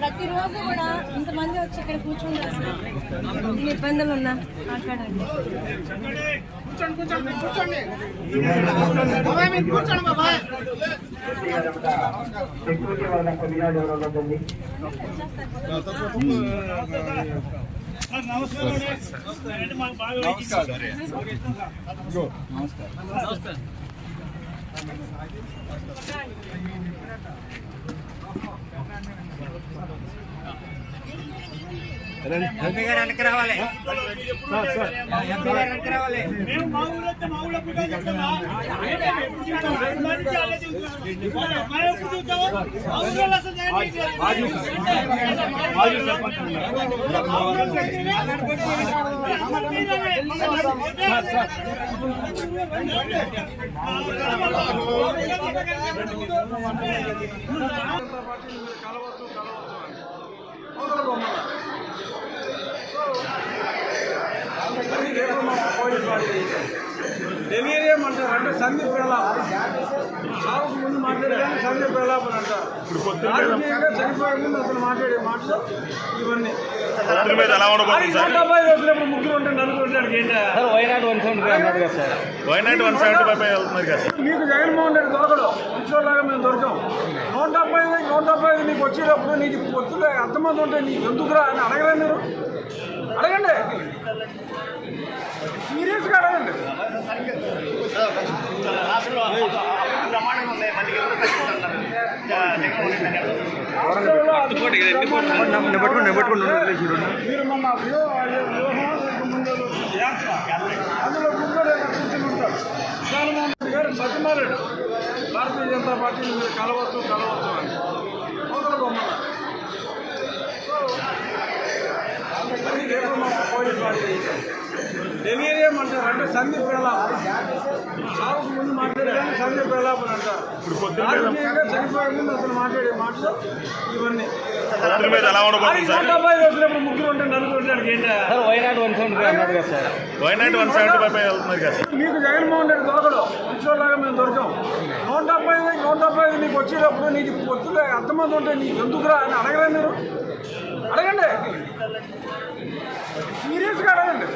ప్రతిరోజు కూడా ఇంతమంది వచ్చి ఇక్కడ. ఎన్ని ఇబ్బందులు ఉన్నా మాట్లాడండి. కూర్చోండి కూర్చోండి కూర్చోండి బాబాయ్ మీరు కూర్చోండి బాబాయ్ సెక్యూరిటీ వాళ్ళ కొద్దిగా జరగబోతుంది మేము మా ఊరైతే మా ఊళ్ళో పుట్టాలి చెప్తామా? ఎప్పుడు డెలీరియం అంటారు అంటే సంధి సాగుకు ముందు మాట్లాడేదాన్ని సంధి ప్రలాపం అంటారు రాజకీయంగా చనిపోయే ముందు అసలు మాట్లాడే మాటలు ఇవన్నీ. ఉంటాడు why not one seventy five పై వెళ్తున్నారు కదా నీకు జగన్మోహన్ రెడ్డి దొరకడు. ఇచ్చోలాగా మేము దొరకం. నూట డెబ్బై నూట డెబ్బై నీకు వచ్చేటప్పుడు నీకు పొత్తులు ఎంతమంది ఉంటే నీకు ఎందుకురా అని అడగలే మీరు అడగండి సీరియస్గా అడగండి మీరు మొన్న వ్యూహం అందులో గుండెలు కూర్చుని ఉంటారు జగన్మోహన్ గారు బతిమారాడు భారతీయ జనతా పార్టీని మీరు కలవచ్చు కలవచ్చు అని అవతల బొమ్మలు రేపు మా పోలీస్ అంటే సందీప్ వెళ్ళాలి అంటారు అసలు మాట్లాడే మాటలు ఇవన్నీ. Why not one seventy five పై వెళ్తున్నారు కదా మీకు జగన్మోహన్ రెడ్డి దొరకడు. ఇచ్చోలాగా మేము దొరకం. నూట డెబ్బై ఐదు నూట డెబ్బై ఐదు నీకు వచ్చేటప్పుడు నీకు పొత్తులు ఎంతమంది ఉంటే నీకు ఎందుకురా అని అడగలే మీరు? అడగండి. సీరియస్గా అడగండి.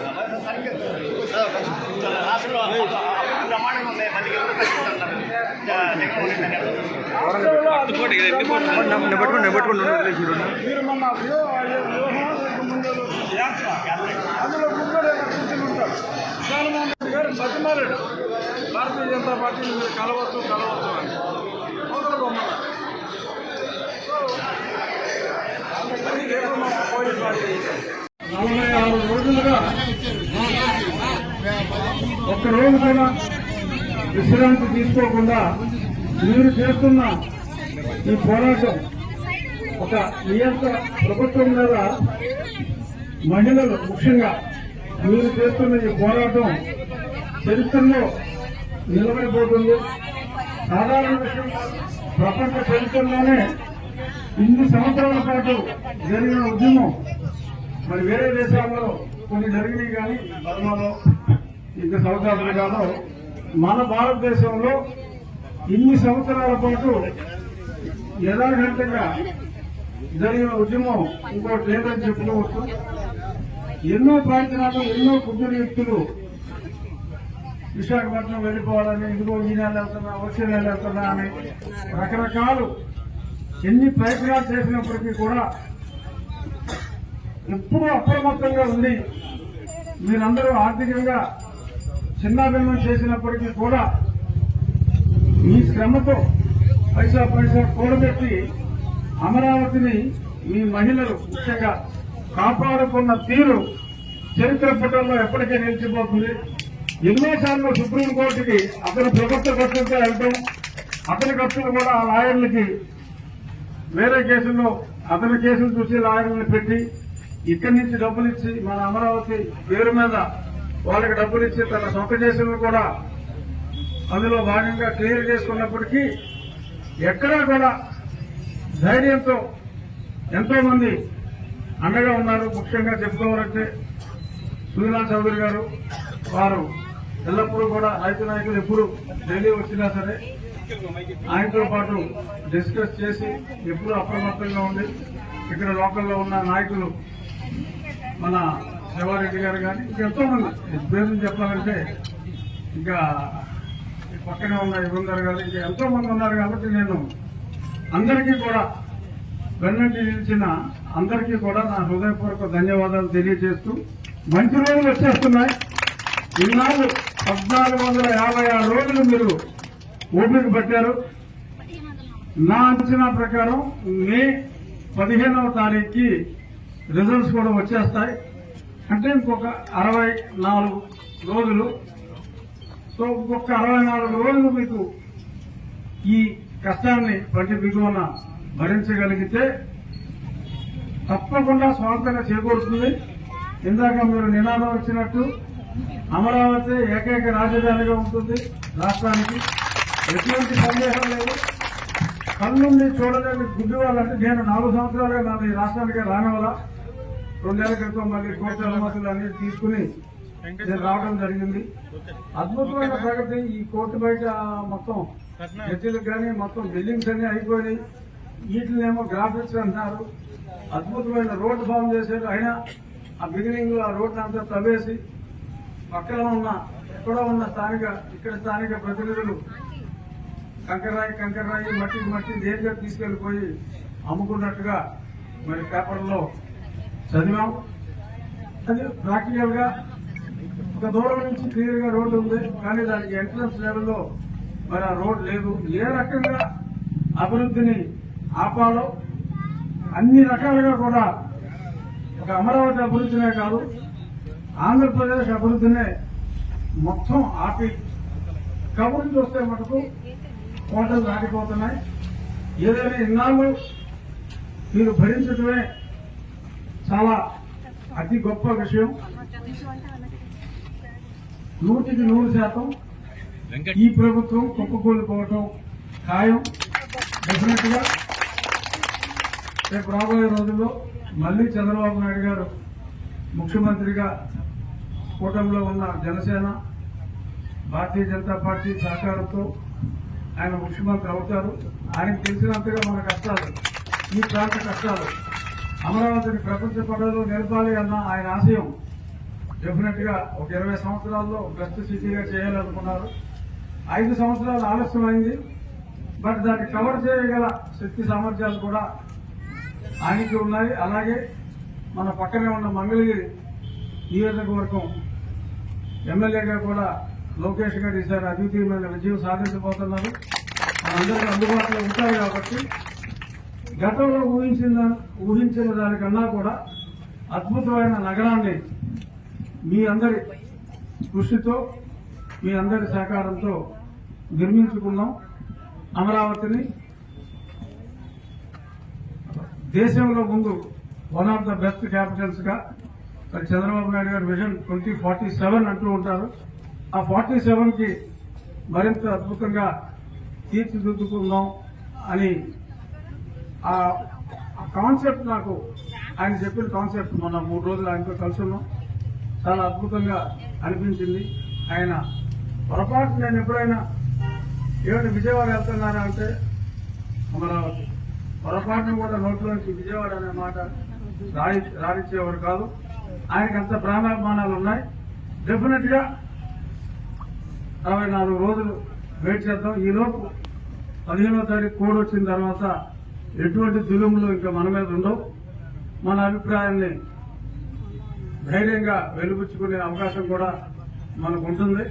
రాష్ట్రంలో మీరు మొన్న అందులో గుండెలు ఉంటారు జగన్మోహన్ గారు బతిమారాడు భారతీయ జనతా పార్టీని మీరు కలవచ్చు కలవచ్చు అని అవతల బొమ్మల సో పార్టీ నలభై ఆరు రోజులుగా రోజు కూడా విశ్రాంతి తీసుకోకుండా మీరు చేస్తున్న ఈ పోరాటం ఒక నియంత ప్రభుత్వం మీద మహిళలు ముఖ్యంగా మీరు చేస్తున్న ఈ పోరాటం చరిత్రలో నిలబడిపోతుంది. సాధారణ విషయం ప్రపంచ చరిత్రలోనే ఇన్ని సంవత్సరాల పాటు జరిగిన ఉద్యమం మరి వేరే దేశాల్లో కొన్ని జరిగినాయి కానీ బర్మాలో ఇంకా సంవత్సరాలు ఆఫ్రికాలో మన భారతదేశంలో ఇన్ని సంవత్సరాల పాటు యథాఘంటంగా జరిగిన ఉద్యమం ఇంకోటి లేదని చెప్పుకోవచ్చు. ఎన్నో ప్రయత్నాలు ఎన్నో కుటుంబ వ్యక్తులు విశాఖపట్నం వెళ్ళిపోవాలని ఇదిగో ఈ నెల వెళ్తున్నా వచ్చే నెల వెళ్తున్నా అని రకరకాలు ఎన్ని ప్రయత్నాలు చేసినప్పటికీ కూడా ఎప్పుడూ అప్రమత్తంగా ఉంది మీరందరూ ఆర్థికంగా చిన్నాభిన్నం చేసినప్పటికీ కూడా మీ శ్రమతో పైసా పైసా కూడబెట్టి అమరావతిని మీ మహిళలు ముఖ్యంగా కాపాడుకున్న తీరు చరిత్ర పుటల్లో ఎప్పటికీ నిలిచిపోతుంది. ఎన్నోసార్లు సుప్రీంకోర్టుకి అతని ప్రభుత్వ ఖర్చులతో వెళ్ళటం అతని ఖర్చులు కూడా ఆ లాయర్లకి వేరే కేసుల్లో అతని కేసులు చూసి లాయర్లను పెట్టి ఇక్కడి నుంచి డబ్బులు ఇచ్చి మన అమరావతి పేరు మీద వాళ్ళకి డబ్బులు ఇచ్చి తన సొంత కేసులను కూడా అందులో భాగంగా క్లియర్ చేసుకున్నప్పటికీ ఎక్కడా కూడా ధైర్యంతో ఎంతో మంది అండగా ఉన్నారు. ముఖ్యంగా చెప్పుకోవాలంటే సునీలా చౌదరి గారు వారు ఎల్లప్పుడూ కూడా రైతు నాయకులు ఎప్పుడు ఢిల్లీ వచ్చినా సరే ఆయనతో పాటు డిస్కస్ చేసి ఎప్పుడు అప్రమత్తంగా ఉండి ఇక్కడ లోకల్లో ఉన్న నాయకులు మన శివారెడ్డి గారు కానీ ఎంతో మంది. పేర్లు చెప్పాలంటే ఇంకా పక్కనే ఉన్న యుగంధర్ కానీ ఇంకా ఎంతో మంది ఉన్నారు కాబట్టి నేను అందరికీ కూడా వెన్నటి నిలిచిన అందరికీ కూడా నా హృదయపూర్వక ధన్యవాదాలు తెలియజేస్తూ మంచి రోజులు వచ్చేస్తున్నాయి. ఇన్నాళ్ళు పద్నాలుగు వందల యాభై ఆరు రోజులు మీరు ఓపిక పట్టారు. నా అంచనా ప్రకారం మే పదిహేనవ తారీఖుకి రిజల్ట్స్ కూడా వచ్చేస్తాయి. అంటే ఇంకొక అరవై నాలుగు రోజులు. సో ఇంకొక అరవై నాలుగు రోజులు మీకు ఈ కష్టాన్ని పట్టి దిగువన భరించగలిగితే తప్పకుండా స్వాతంత్రం చేకూరుతుంది. ఇందాక మీరు నినాదం వచ్చినట్టు అమరావతి ఏకైక రాజధానిగా ఉంటుంది రాష్ట్రానికి. ఎటువంటి సందేహం లేదు. కళ్ళుండి చూడలేని గుడ్డి వాళ్ళంటే నేను నాలుగు సంవత్సరాలుగా నాది ఈ రాష్ట్రానికి రెండేళ్ళ క్రితం మళ్ళీ కోర్టు అనుమతులు అన్ని తీసుకుని రావడం జరిగింది. అద్భుతమైన ప్రగతి. ఈ కోర్టు బయట మొత్తం గెచ్చులకు కానీ మొత్తం బిల్డింగ్స్ అన్ని అయిపోయినాయి. వీటినేమో గ్రాఫిక్స్ అంటున్నారు. అద్భుతమైన రోడ్డు ఫామ్ చేశారు. అయినా ఆ బిగినింగ్లో ఆ రోడ్డు అంతా తవ్వేసి పక్కన ఉన్న ఎక్కడో ఉన్న స్థానిక ఇక్కడ స్థానిక ప్రతినిధులు కంకర్రాయి కంకర్రాయి మట్టి మట్టి దేనిగా తీసుకెళ్ళిపోయి అమ్ముకున్నట్టుగా మరి పేపర్లో చదివాం. అది ప్రాక్టికల్గా ఒక దూరం నుంచి క్లియర్గా రోడ్డు ఉంది. కానీ దానికి ఎంట్రన్స్ లెవెల్లో మరి ఆ రోడ్ లేదు. ఏ రకంగా అభివృద్ధిని ఆపాలో అన్ని రకాలుగా కూడా ఒక అమరావతి అభివృద్ధినే కాదు ఆంధ్రప్రదేశ్ అభివృద్ధినే మొత్తం ఆపి కబుర్లు చూస్తే మటుకు కోటలు దాటిపోతున్నాయి. ఏదైనా ఇన్నాళ్ళు మీరు భరించడమే చాలా అతి గొప్ప విషయం. నూటికి నూరు శాతం ఈ ప్రభుత్వం కుప్పకూలిపోవటం ఖాయం. డెఫినెట్గా రేపు రాబోయే రోజుల్లో మళ్ళీ చంద్రబాబు నాయుడు గారు ముఖ్యమంత్రిగా కూటమిలో ఉన్న జనసేన భారతీయ జనతా పార్టీ సహకారంతో ఆయన ముఖ్యమంత్రి అవుతారు. ఆయనకు తెలిసినంతగా మన కష్టాలు ఈ ప్రాంత కష్టాలు అమరావతిని ప్రపంచ పడవలో నిలపాలి అన్న ఆయన ఆశయం. డెఫినెట్గా ఒక ఇరవై సంవత్సరాల్లో బెస్ట్ సిటీగా చేయాలనుకున్నారు. ఐదు సంవత్సరాలు ఆలస్యమైంది. బట్ దాన్ని కవర్ చేయగల శక్తి సామర్థ్యాలు కూడా ఆయనకి ఉన్నాయి. అలాగే మన పక్కనే ఉన్న మంగళగిరి నియోజకవర్గం ఎమ్మెల్యేగా కూడా లోకేష్ గారు ఈసారి అద్వితీయమైన విజయం సాధించబోతున్నారు. మనందరికీ అందుబాటులో ఉంటాయి కాబట్టి గతంలో ఊహించిన ఊహించిన దానికన్నా కూడా అద్భుతమైన నగరాన్ని మీ అందరి కృషితో మీ అందరి సహకారంతో నిర్మించుకున్నాం. అమరావతిని దేశంలో ముందు వన్ ఆఫ్ ద బెస్ట్ క్యాపిటల్స్గా మరి చంద్రబాబు నాయుడు గారు విజన్ ట్వంటీ ఫార్టీ సెవెన్ అంటూ ఉంటారు. ఆ ఫార్టీ సెవెన్కి మరింత అద్భుతంగా తీర్చిదిద్దుకుందాం అని ఆ కాన్సెప్ట్ నాకు ఆయన చెప్పిన కాన్సెప్ట్ మొన్న మూడు రోజులు ఆయనతో కలిసి ఉన్నాం చాలా అద్భుతంగా అనిపించింది. ఆయన పొరపాటు నేను ఎప్పుడైనా ఏమిటి విజయవాడ వెళ్తున్నారా అంటే అమరావతి. పొరపాటును కూడా నోట్లోంచి విజయవాడ అనే మాట రాయి రాణించేవారు కాదు. ఆయనకి అంత ప్రాణాభిమానాలు ఉన్నాయి. డెఫినెట్గా అరవై నాలుగు రోజులు వెయిట్ చేద్దాం. ఈ లోపు పదిహేనో తారీఖు కోడ్ వచ్చిన తర్వాత ఎటువంటి దులుములు ఇంకా మన మీద ఉండవు. మన అభిప్రాయాన్ని ధైర్యంగా వెలుపుచ్చుకునే అవకాశం కూడా మనకు ఉంటుంది.